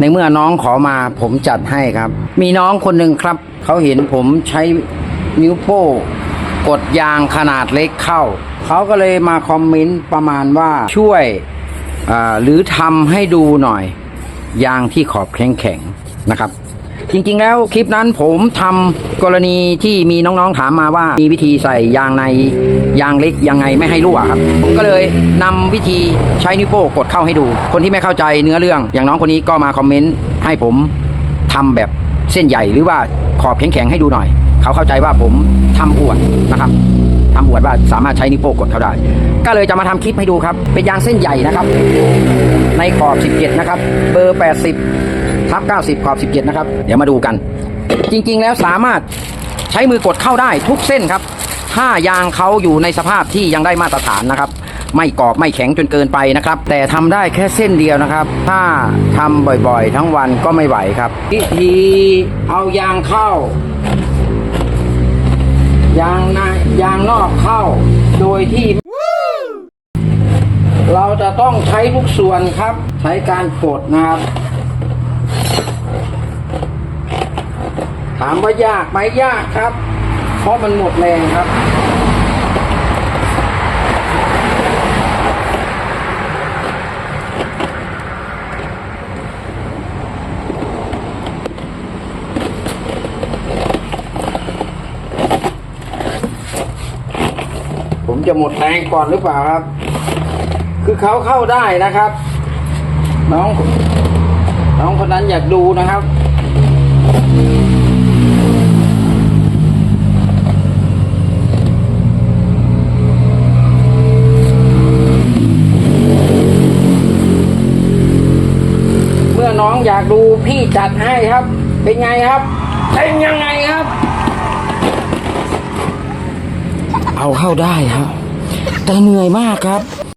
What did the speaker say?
ในเมื่อน้องขอมาผมจัดให้ครับ มีน้องคนหนึ่งครับ เขาเห็นผมใช้นิ้วโป้งกดยางขนาดเล็กเข้า เขาก็เลยมาคอมเมนต์ประมาณว่าช่วยหรือทำให้ดูหน่อย ยางที่ขอบแข็งๆนะครับ จริงๆ แล้วคลิปนั้นผมทำกรณีที่มีน้องๆถามมาว่ามีวิธีใส่ยางในยางเล็กยังไงไม่ให้รั่วครับผมก็เลยนำวิธีใช้นิ้วโป้งกดเข้าให้ดู คนที่ไม่เข้าใจเนื้อเรื่อง อย่างน้องคนนี้ก็มาคอมเมนต์ให้ผมทำแบบเส้นใหญ่หรือว่าขอบแข็งๆให้ดูหน่อย เขาเข้าใจว่าผมทำอวดนะครับทำอวดว่าสามารถใช้นิ้วโป้งกดเข้าได้ ก็เลยจะมาทำคลิปให้ดูครับ เป็นยางเส้นใหญ่นะครับ ในขอบ 17 นะครับ เบอร์ 80 ทับ90 ขอบ 17 นะครับ เดี๋ยวมาดูกัน จริงๆแล้วสามารถใช้มือกดเข้าได้ทุกเส้นครับ ถ้ายางเขาอยู่ในสภาพที่ยังได้มาตรฐานนะครับ ไม่กรอบไม่แข็งจนเกินไปนะครับ แต่ทำได้แค่เส้นเดียวนะครับ ถ้าทำบ่อยๆ ทั้งวันก็ไม่ไหวครับวิธีเอายางเข้ายางในยางนอกเข้า โดยที่ เราจะต้องใช้ทุกส่วนครับ ใช้การกดนะครับ ถามว่ายากไหมยากครับ เพราะมันหมดแรงครับ ผมจะหมดแรงก่อนหรือเปล่าครับ คือเขาเข้าได้นะครับ น้อง น้องคนนั้นอยากดูนะครับ เมื่อน้องอยากดูพี่จัดให้ครับ เป็นไงครับ เป็นยังไงครับ เอาเข้าได้ครับ แต่เหนื่อยมากครับ